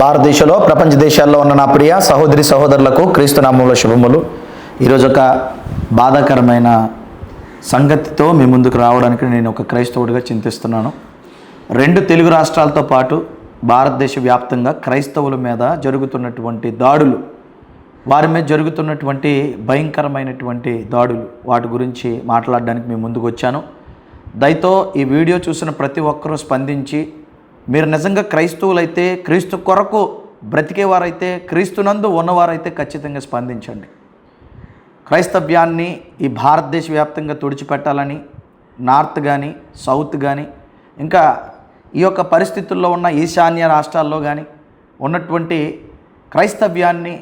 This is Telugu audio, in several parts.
భారతదేశంలో ప్రపంచ దేశాల్లో ఉన్న నా ప్రియ సహోదరి సహోదరులకు క్రీస్తునామంలో శుభములు. ఈరోజు ఒక బాధాకరమైన సంగతితో మీ ముందుకు రావడానికి నేను ఒక క్రైస్తవుడిగా చింతిస్తున్నాను. రెండు తెలుగు రాష్ట్రాలతో పాటు భారతదేశ వ్యాప్తంగా క్రైస్తవుల మీద జరుగుతున్నటువంటి దాడులు వారి మీద జరుగుతున్నటువంటి భయంకరమైనటువంటి దాడులు వాటి గురించి మాట్లాడడానికి మేము ముందుకు వచ్చాను. దయతో ఈ వీడియో చూసిన ప్రతి ఒక్కరూ స్పందించి మీరు నిజంగా క్రైస్తవులైతే క్రీస్తు కొరకు బ్రతికేవారైతే క్రీస్తునందు ఉన్నవారైతే ఖచ్చితంగా స్పందించండి. క్రైస్తవ్యాన్ని ఈ భారతదేశ వ్యాప్తంగా తుడిచిపెట్టాలని నార్త్ కానీ సౌత్ కానీ ఇంకా ఈ యొక్క పరిస్థితుల్లో ఉన్న ఈశాన్య రాష్ట్రాల్లో కానీ ఉన్నటువంటి క్రైస్తవ్యాన్ని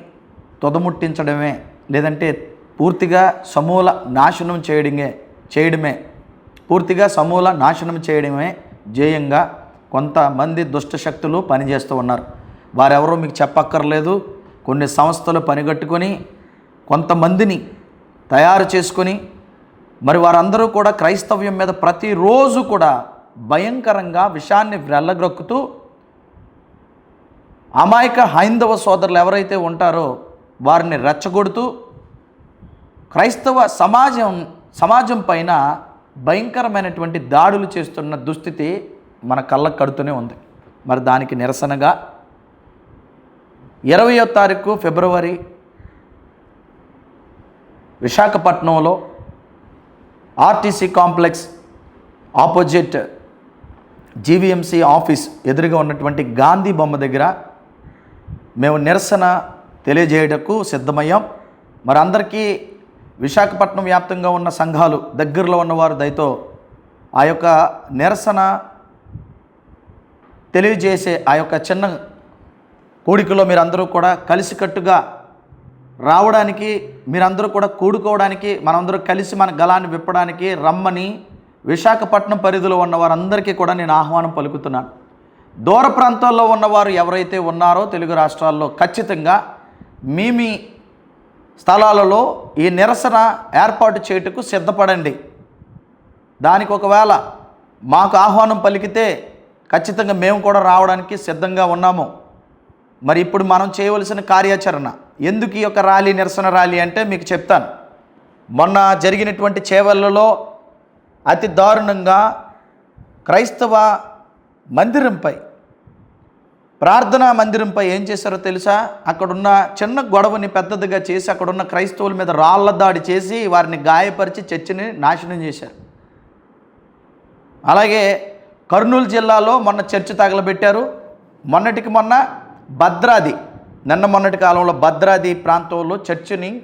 తొదముట్టించడమే లేదంటే పూర్తిగా సమూల నాశనం చేయడమే చేయడమే పూర్తిగా సమూల నాశనం చేయడమే ధ్యేయంగా కొంతమంది దుష్ట శక్తులు పనిచేస్తూ ఉన్నారు. వారెవరో మీకు చెప్పక్కర్లేదు. కొన్ని సంస్థలు పనిగట్టుకొని కొంతమందిని తయారు చేసుకొని మరి వారందరూ కూడా క్రైస్తవ్యం మీద ప్రతిరోజు కూడా భయంకరంగా విషాన్ని వెళ్ళగ్రొక్కుతూ అమాయక హైందవ సోదరులు ఎవరైతే ఉంటారో వారిని రెచ్చగొడుతూ క్రైస్తవ సమాజం సమాజం పైన భయంకరమైనటువంటి దాడులు చేస్తున్న దుస్థితి మన కళ్ళకు కడుతూనే ఉంది. మరి దానికి నిరసనగా ఇరవయో తారీఖు ఫిబ్రవరి విశాఖపట్నంలో RTC complex opposite GVMC office ఎదురుగా ఉన్నటువంటి గాంధీ బొమ్మ దగ్గర మేము నిరసన తెలియజేయటకు సిద్ధమయ్యాం. మరి అందరికీ విశాఖపట్నం వ్యాప్తంగా ఉన్న సంఘాలు దగ్గరలో ఉన్నవారు దయతో ఆ యొక్క నిరసన తెలియజేసే ఆ యొక్క చిన్న కోడికలో మీరందరూ కూడా కలిసికట్టుగా రావడానికి మీరందరూ కూడా కూడుకోవడానికి మనందరూ కలిసి మన గలాన్ని విప్పడానికి రమ్మని విశాఖపట్నం పరిధిలో ఉన్న వారందరికీ కూడా నేను ఆహ్వానం పలుకుతున్నాను. దూర ప్రాంతాల్లో ఉన్నవారు ఎవరైతే ఉన్నారో తెలుగు రాష్ట్రాల్లో ఖచ్చితంగా మీ మీ స్థలాలలో ఈ నిరసన ఏర్పాటు చేయుటకు సిద్ధపడండి. దానికి ఒకవేళ మాకు ఆహ్వానం పలికితే ఖచ్చితంగా మేము కూడా రావడానికి సిద్ధంగా ఉన్నాము. మరి ఇప్పుడు మనం చేయవలసిన కార్యాచరణ ఎందుకు ఈ యొక్క ర్యాలీ నిరసన ర్యాలీ అంటే మీకు చెప్తాను. మొన్న జరిగినటువంటి చేవళ్ళలో అతి దారుణంగా క్రైస్తవ మందిరంపై ప్రార్థనా మందిరంపై ఏం చేశారో తెలుసా? అక్కడున్న చిన్న గొడవని పెద్దదిగా చేసి అక్కడున్న క్రైస్తవుల మీద రాళ్ళ దాడి చేసి వారిని గాయపరిచి చర్చిని నాశనం చేశారు. అలాగే కర్నూలు జిల్లాలో మొన్న చర్చి తగలబెట్టారు. మొన్నటికి మొన్న భద్రాది నిన్న మొన్నటి కాలంలో భద్రాది ప్రాంతంలో చర్చిని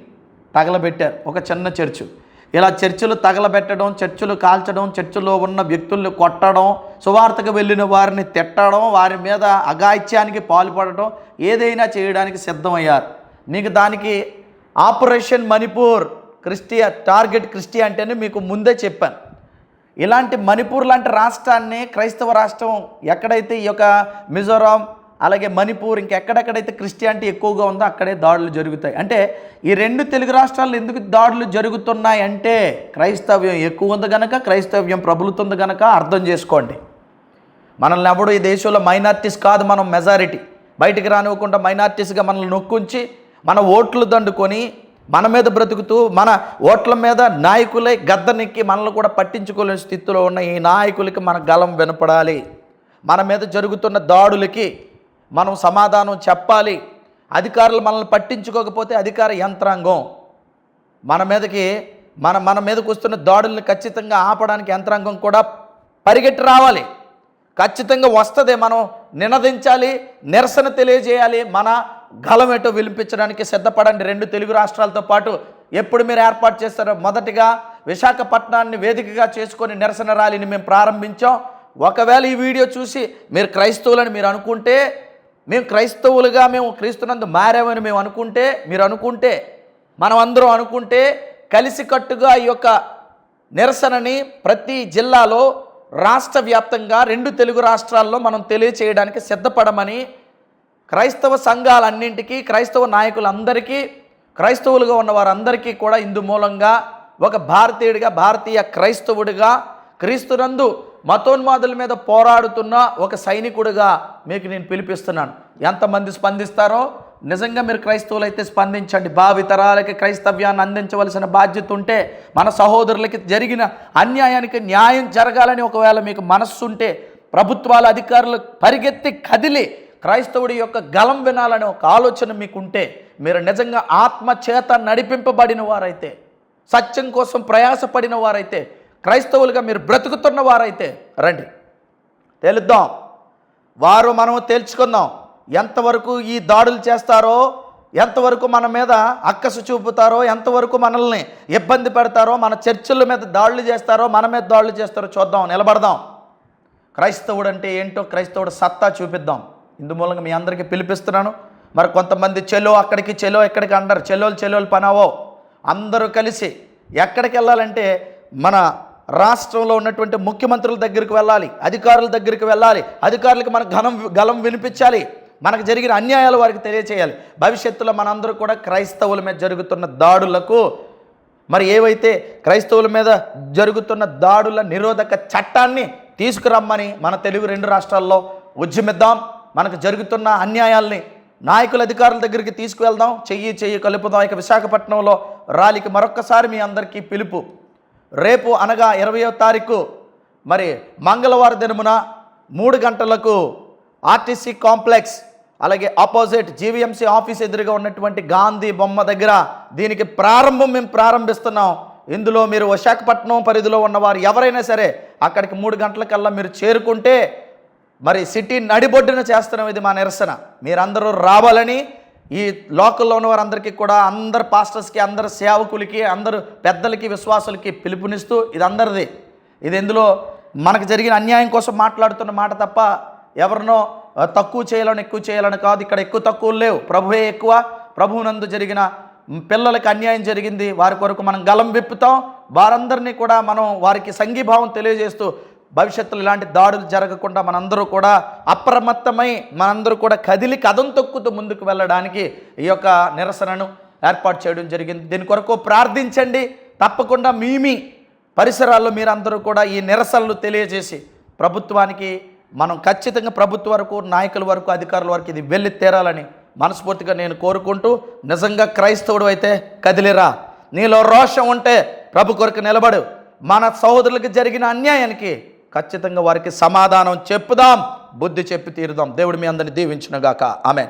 తగలబెట్టారు. ఒక చిన్న చర్చు. ఇలా చర్చిలు తగలబెట్టడం చర్చిలు కాల్చడం చర్చిలో ఉన్న వ్యక్తుల్ని కొట్టడం సువార్తకు వెళ్ళిన వారిని తిట్టడం వారి మీద అగాయిత్యానికి పాల్పడటం ఏదైనా చేయడానికి సిద్ధమయ్యారు. మీకు దానికి ఆపరేషన్ మణిపూర్ క్రిస్టియా టార్గెట్ క్రిస్టియా అంటేనే మీకు ముందే చెప్పాను. ఇలాంటి మణిపూర్ లాంటి రాష్ట్రాన్ని క్రైస్తవ రాష్ట్రం ఎక్కడైతే ఈ యొక్క మిజోరాం అలాగే మణిపూర్ ఇంకెక్కడెక్కడైతే క్రిస్టియానిటీ ఎక్కువగా ఉందో అక్కడే దాడులు జరుగుతాయి. అంటే ఈ రెండు తెలుగు రాష్ట్రాల్లో ఎందుకు దాడులు జరుగుతున్నాయి అంటే క్రైస్తవ్యం ఎక్కువ ఉంది కనుక క్రైస్తవ్యం ప్రబలుతుంది కనుక అర్థం చేసుకోండి. మనల్ని ఎవడు ఈ దేశంలో మైనార్టీస్ కాదు మనం మెజారిటీ. బయటికి రానివ్వకుండా మైనార్టీస్గా మనల్ని నొక్కుంచి మన ఓట్లు దండుకొని మన మీద బ్రతుకుతూ మన ఓట్ల మీద నాయకులై గద్దనికి మనల్ని కూడా పట్టించుకోలేని స్థితిలో ఉన్న ఈ నాయకులకి మన గలం వినపడాలి. మన మీద జరుగుతున్న దాడులకి మనం సమాధానం చెప్పాలి. అధికారులు మనల్ని పట్టించుకోకపోతే అధికార యంత్రాంగం. మన మీదకి మన మన మీదకు వస్తున్న దాడుల్ని ఖచ్చితంగా ఆపడానికి యంత్రాంగం కూడా పరిగెట్టి రావాలి. ఖచ్చితంగా వస్తుంది మనం నినదించాలి నిరసన తెలియజేయాలి మన గలమేటో ఎటో విలిపించడానికి సిద్ధపడండి. రెండు తెలుగు రాష్ట్రాలతో పాటు ఎప్పుడు మీరు ఏర్పాటు చేస్తారో మొదటిగా విశాఖపట్నాన్ని వేదికగా చేసుకొని నిరసన ర్యాలీని మేము ప్రారంభించాం. ఒకవేళ ఈ వీడియో చూసి మీరు క్రైస్తవులని మీరు అనుకుంటే మేము క్రైస్తవులుగా మేము క్రీస్తునందు మారామని మేము అనుకుంటే మీరు అనుకుంటే మనం అందరం అనుకుంటే కలిసికట్టుగా ఈ యొక్క నిరసనని ప్రతి జిల్లాలో రాష్ట్ర వ్యాప్తంగా రెండు తెలుగు రాష్ట్రాల్లో మనం తెలియచేయడానికి సిద్ధపడమని క్రైస్తవ సంఘాలన్నింటికీ క్రైస్తవ నాయకులందరికీ క్రైస్తవులుగా ఉన్న వారందరికీ కూడా ఇందు మూలంగా ఒక భారతీయుడిగా భారతీయ క్రైస్తవుడిగా క్రీస్తునందు మతోన్మాదుల మీద పోరాడుతున్న ఒక సైనికుడిగా మీకు నేను పిలిపిస్తున్నాను. ఎంతమంది స్పందిస్తారో? నిజంగా మీరు క్రైస్తవులు అయితే స్పందించండి. భావితరాలకి క్రైస్తవ్యాన్ని అందించవలసిన బాధ్యత ఉంటే మన సహోదరులకి జరిగిన అన్యాయానికి న్యాయం జరగాలని ఒకవేళ మీకు మనస్సు ఉంటే ప్రభుత్వాల అధికారులు పరిగెత్తి కదిలి క్రైస్తవుడి యొక్క గలం వినాలనే ఒక ఆలోచన మీకుంటే మీరు నిజంగా ఆత్మ చేత నడిపింపబడిన వారైతే సత్యం కోసం ప్రయాసపడిన వారైతే క్రైస్తవులుగా మీరు బ్రతుకుతున్న వారైతే రండి. తెలుద్దాం. వారు మనము తేల్చుకుందాం. ఎంతవరకు ఈ దాడులు చేస్తారో ఎంతవరకు మన మీద అక్కసు చూపుతారో ఎంతవరకు మనల్ని ఇబ్బంది పెడతారో మన చర్చిల మీద దాడులు చేస్తారో మన మీద దాడులు చేస్తారో చూద్దాం నిలబడదాం. క్రైస్తవుడు అంటే ఏంటో క్రైస్తవుడు సత్తా చూపిద్దాం. ఇందు మూలంగా మీ అందరికీ పిలిపిస్తున్నాను. మరి కొంతమంది చెలో అక్కడికి చెలో ఎక్కడికి అంటారు. చెలోలు చెలోలు పనావో. అందరూ కలిసి ఎక్కడికి వెళ్ళాలంటే మన రాష్ట్రంలో ఉన్నటువంటి ముఖ్యమంత్రుల దగ్గరికి వెళ్ళాలి. అధికారుల దగ్గరికి వెళ్ళాలి. అధికారులకు మన ఘనం గలం వినిపించాలి. మనకు జరిగిన అన్యాయాలు వారికి తెలియచేయాలి. భవిష్యత్తులో మనందరూ కూడా క్రైస్తవుల మీద జరుగుతున్న దాడులకు మరి ఏవైతే క్రైస్తవుల మీద జరుగుతున్న దాడుల నిరోధక చట్టాన్ని తీసుకురమ్మని మన తెలుగు రెండు రాష్ట్రాల్లో ఉద్యమిద్దాం మనకు జరుగుతున్న అన్యాయాల్ని నాయకుల అధికారుల దగ్గరికి తీసుకువెళ్దాం. చెయ్యి చెయ్యి కలుపుదాం. ఇక విశాఖపట్నంలో ర్యాలీకి మరొక్కసారి మీ అందరికీ పిలుపు. రేపు అనగా ఇరవయో తారీఖు మరి మంగళవారం దినమున మూడు గంటలకు ఆర్టీసీ కాంప్లెక్స్ అలాగే ఆపోజిట్ జీవీఎంసీ ఆఫీస్ ఎదురుగా ఉన్నటువంటి గాంధీ బొమ్మ దగ్గర దీనికి ప్రారంభం మేము ప్రారంభిస్తున్నాం. ఇందులో మీరు విశాఖపట్నం పరిధిలో ఉన్నవారు ఎవరైనా సరే అక్కడికి మూడు గంటలకల్లా మీరు చేరుకుంటే మరి సిటీ నడిబొడ్డున చేస్తున్నాం ఇది మా నిరసన. మీరందరూ రావాలని ఈ లోకల్లో ఉన్న వారందరికీ కూడా అందరు పాస్టర్స్కి అందరు సేవకులకి అందరు పెద్దలకి విశ్వాసులకి పిలుపునిస్తూ ఇది అందరిది. ఇది ఎందులో మనకు జరిగిన అన్యాయం కోసం మాట్లాడుతున్న మాట తప్ప ఎవరినో తక్కువ చేయాలని ఎక్కువ చేయాలని కాదు. ఇక్కడ ఎక్కువ తక్కువ లేవు. ప్రభువే ఎక్కువ. ప్రభువునందు జరిగిన పిల్లలకి అన్యాయం జరిగింది. వారి కొరకు మనం గలం విప్పుతాం. వారందరినీ కూడా మనం వారికి సంఘీభావం తెలియజేస్తూ భవిష్యత్తులో ఇలాంటి దాడులు జరగకుండా మనందరూ కూడా అప్రమత్తమై మనందరూ కూడా కదిలి కథం తొక్కుతూ ముందుకు వెళ్ళడానికి ఈ యొక్క నిరసనను ఏర్పాటు చేయడం జరిగింది. దీని కొరకు ప్రార్థించండి. తప్పకుండా మీ మీ పరిసరాల్లో మీరందరూ కూడా ఈ నిరసనలు తెలియజేసి ప్రభుత్వానికి మనం ఖచ్చితంగా ప్రభుత్వ వరకు నాయకుల వరకు అధికారుల వరకు ఇది వెళ్ళి తీరాలని మనస్ఫూర్తిగా నేను కోరుకుంటూ నిజంగా క్రైస్తవుడు అయితే కదిలిరా. నీలో రోషం ఉంటే ప్రభు కొరకు నిలబడు. మన సహోదరులకు జరిగిన అన్యాయానికి ఖచ్చితంగా వారికి సమాధానం చెప్పుదాం బుద్ధి చెప్పి తీరుదాం. దేవుడు మీ అందరిని దీవించునుగాక. ఆమెన్.